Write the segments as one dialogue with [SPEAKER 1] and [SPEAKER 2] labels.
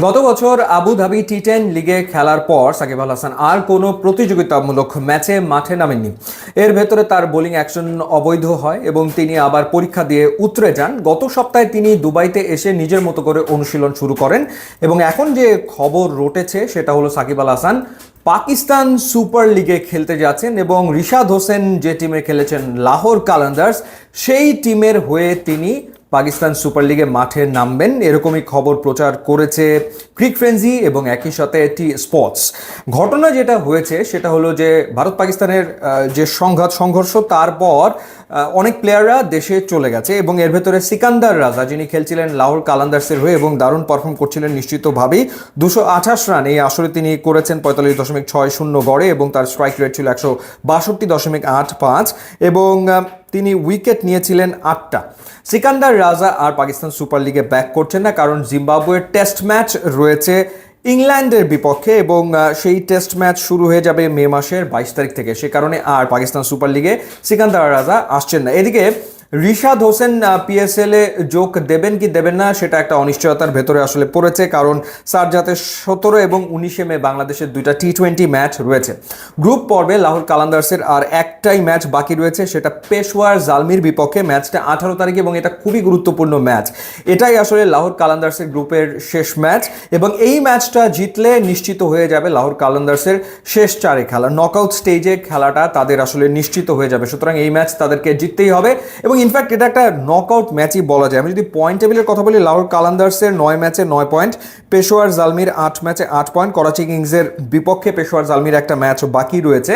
[SPEAKER 1] গত বছর Abu Dhabi T ten লিগে খেলার পর সাকিব আল হাসান আর কোনো প্রতিযোগিতামূলক ম্যাচে মাঠে নামেননি। এর ভেতরে তার বোলিং অ্যাকশন অবৈধ হয় এবং তিনি আবার পরীক্ষা দিয়ে উতরে যান। গত সপ্তাহে তিনি দুবাইতে এসে নিজের মতো করে অনুশীলন শুরু করেন এবং এখন যে খবর রটেছে সেটা হলো সাকিব আল হাসান পাকিস্তান সুপার লিগে খেলতে যাচ্ছেন এবং রিশাদ হোসেন যে টিমে খেলেছেন লাহোর কালান্দার্স, সেই টিমের হয়ে তিনি পাকিস্তান সুপার লিগে মাঠে নামবেন। এরকমই খবর প্রচার করেছে ক্রিক ফ্রেন্সি এবং একই সাথে টি স্পোর্টস। ঘটনা যেটা হয়েছে, সেটা হলো যে ভারত পাকিস্তানের যে সংঘাত, সংঘর্ষ, তারপর অনেক প্লেয়াররা দেশে চলে গেছে এবং এর ভেতরে সিকান্দার রাজা যিনি খেলছিলেন লাহোর কালান্দার্সের হয়ে এবং দারুণ পারফর্ম করছিলেন নিশ্চিতভাবেই। দুশো আঠাশ রান এই আসরে তিনি করেছেন, পঁয়তাল্লিশ দশমিক ছয় শূন্য গড়ে এবং তার স্ট্রাইক রেট ছিল একশো বাষট্টি দশমিক আট পাঁচ এবং তিনি উইকেট নিয়েছিলেন আটটা। সিকান্দার রাজা আর পাকিস্তান সুপার লিগে ব্যাক করছেন না, কারণ জিম্বাবুয়ের টেস্ট ম্যাচ রয়েছে ইংল্যান্ডের বিপক্ষে এবং সেই টেস্ট ম্যাচ শুরু হয়ে যাবে মে মাসের বাইশ তারিখ থেকে। সে কারণে আর পাকিস্তান সুপার লিগে সিকান্দার রাজা আসছেন না। এদিকে রিশাদ হোসেন পিএসএল এ যোগ দেবেন কি দেবেন না সেটা একটা অনিশ্চয়তার ভেতরে আসলে পড়েছে, কারণ সারজাতে সতেরো এবং উনিশে মে বাংলাদেশের দুইটা টি টোয়েন্টি ম্যাচ রয়েছে। গ্রুপ পর্বে লাহোর কালান্দার্সের আর একটাই ম্যাচ বাকি রয়েছে, সেটা পেশোয়ার জালমির বিপক্ষে। ম্যাচটা আঠারো তারিখ এবং এটা খুবই গুরুত্বপূর্ণ ম্যাচ এটাই আসলে লাহোর কালান্দার্সের গ্রুপের শেষ ম্যাচ এবং এই ম্যাচটা জিতলে নিশ্চিত হয়ে যাবে লাহোর কালান্দার্সের শেষ চারে খেলা। নকআউট স্টেজে খেলাটা তাদের আসলে নিশ্চিত হয়ে যাবে। সুতরাং এই ম্যাচ তাদেরকে জিততেই হবে এবং ইনফ্যাক্ট এটা একটা নকআউট ম্যাচই বলা যায়। আমি যদি পয়েন্ট টেবিলের কথা বলি লাহোর কালান্দার্সের নয় ম্যাচে নয় পয়েন্ট পেশোয়ার জালমির আট ম্যাচে আট পয়েন্ট করাচি কিংসের বিপক্ষে পেশোয়ার জালমির একটা ম্যাচ বাকি রয়েছে।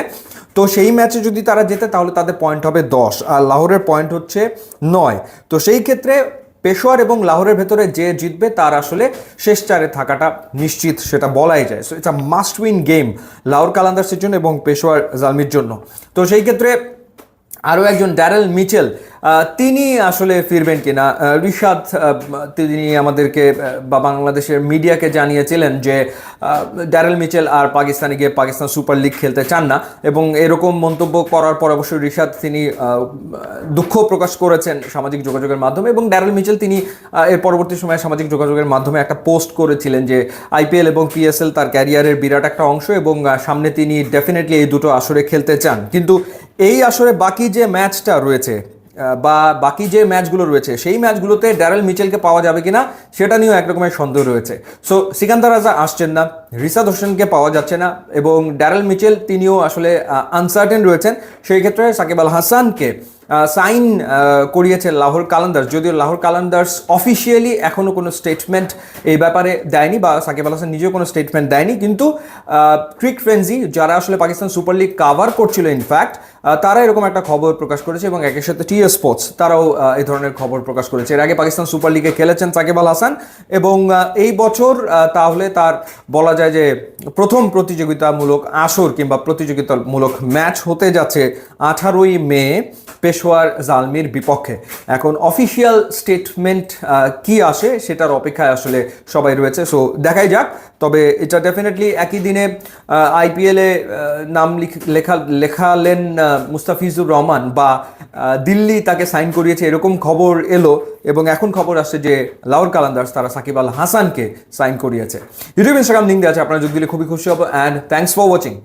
[SPEAKER 1] তো সেই ম্যাচে যদি তারা জেতে, তাহলে তাদের পয়েন্ট হবে দশ। আর লাহোরের পয়েন্ট হচ্ছে নয়। তো সেই ক্ষেত্রে পেশোয়ার এবং লাহোরের ভেতরে যে জিতবে, তার আসলে শেষ চারে থাকাটা নিশ্চিত, সেটা বলাই যায়। So it's a must win game Lahore কালান্দার্সের জন্য এবং পেশোয়ার জালমির জন্য। তো সেই ক্ষেত্রে আরও একজন ড্যারেল মিচেল তিনি আসলে ফিরবেন কিনা? রিশাদ তিনি আমাদেরকে বা বাংলাদেশের মিডিয়াকে জানিয়েছিলেন যে ড্যারেল মিচেল আর পাকিস্তানে গিয়ে পাকিস্তান সুপার লিগ খেলতে চান না এবং এরকম মন্তব্য করার পর অবশ্যই রিশাদ তিনি দুঃখ প্রকাশ করেছেন সামাজিক যোগাযোগের মাধ্যমে এবং ড্যারেল মিচেল তিনি এর পরবর্তী সময়ে সামাজিক যোগাযোগের মাধ্যমে একটা পোস্ট করেছিলেন যে, আইপিএল এবং পিএসএল তার ক্যারিয়ারের বিরাট একটা অংশ এবং সামনে তিনি ডেফিনেটলি এই দুটো আসরে খেলতে চান। কিন্তু এই আসরে বাকি যে ম্যাচটা রয়েছে বা বাকি যে ম্যাচগুলো রয়েছে, সেই ম্যাচগুলোতে ড্যারেল মিচেলকে পাওয়া যাবে কিনা, সেটা নিয়েও একরকমের সন্দেহ রয়েছে। সো সিকান্দার রাজা আসছেন না। রিসাদ হোসেনকে পাওয়া যাচ্ছে না এবং ড্যারেল মিচেল তিনিও আসলে আনসার্টেন রয়েছেন। সেই ক্ষেত্রে সাকিব আল হাসানকে সাইন করিয়েছে লাহোর কালান্দার্স। যদিও লাহোর কালান্দার্স অফিসিয়ালি এখনও কোনো স্টেটমেন্ট এই ব্যাপারে দেয়নি বা সাকিব আল হাসান নিজেও কোনো স্টেটমেন্ট দেয়নি। কিন্তু ক্রিক ফ্রেন্সি যারা আসলে পাকিস্তান সুপার লিগ কাভার করছিল ইনফ্যাক্ট তারা এরকম একটা খবর প্রকাশ করেছে এবং একের সাথে টি স্পোর্টস তারাও এই ধরনের খবর প্রকাশ করেছে। এর আগে পাকিস্তান সুপার লিগে খেলেছেন সাকিব আল হাসান এবং এই বছর তাহলে তার বলা যায় যে প্রথম প্রতিযোগিতামূলক আসর কিংবা প্রতিযোগিতামূলক ম্যাচ হতে যাচ্ছে আঠারোই মে পেশোয়ার জালমির বিপক্ষে। এখন অফিসিয়াল স্টেটমেন্ট কি আসে সেটার অপেক্ষায় আসলে সবাই রয়েছে। সো দেখাই যাক তবে এটা ডেফিনেটলি একই দিনে আইপিএলে নাম লিখ- লেখা, লেখালেন মুস্তাফিজুর রহমান বা দিল্লি তাকে সাইন করিয়েছে, এরকম খবর এলো এবং এখন খবর আসছে যে লাউর কালান্দার্স তারা সাকিব আল হাসানকে সাইন করিয়েছে। ইউটিউব, ইনস্টাগ্রাম লিঙ্ক দেওয়া আছে, আপনারা যোগ দিলে খুবই খুশি হব অ্যান্ড থ্যাংকস ফর ওয়াচিং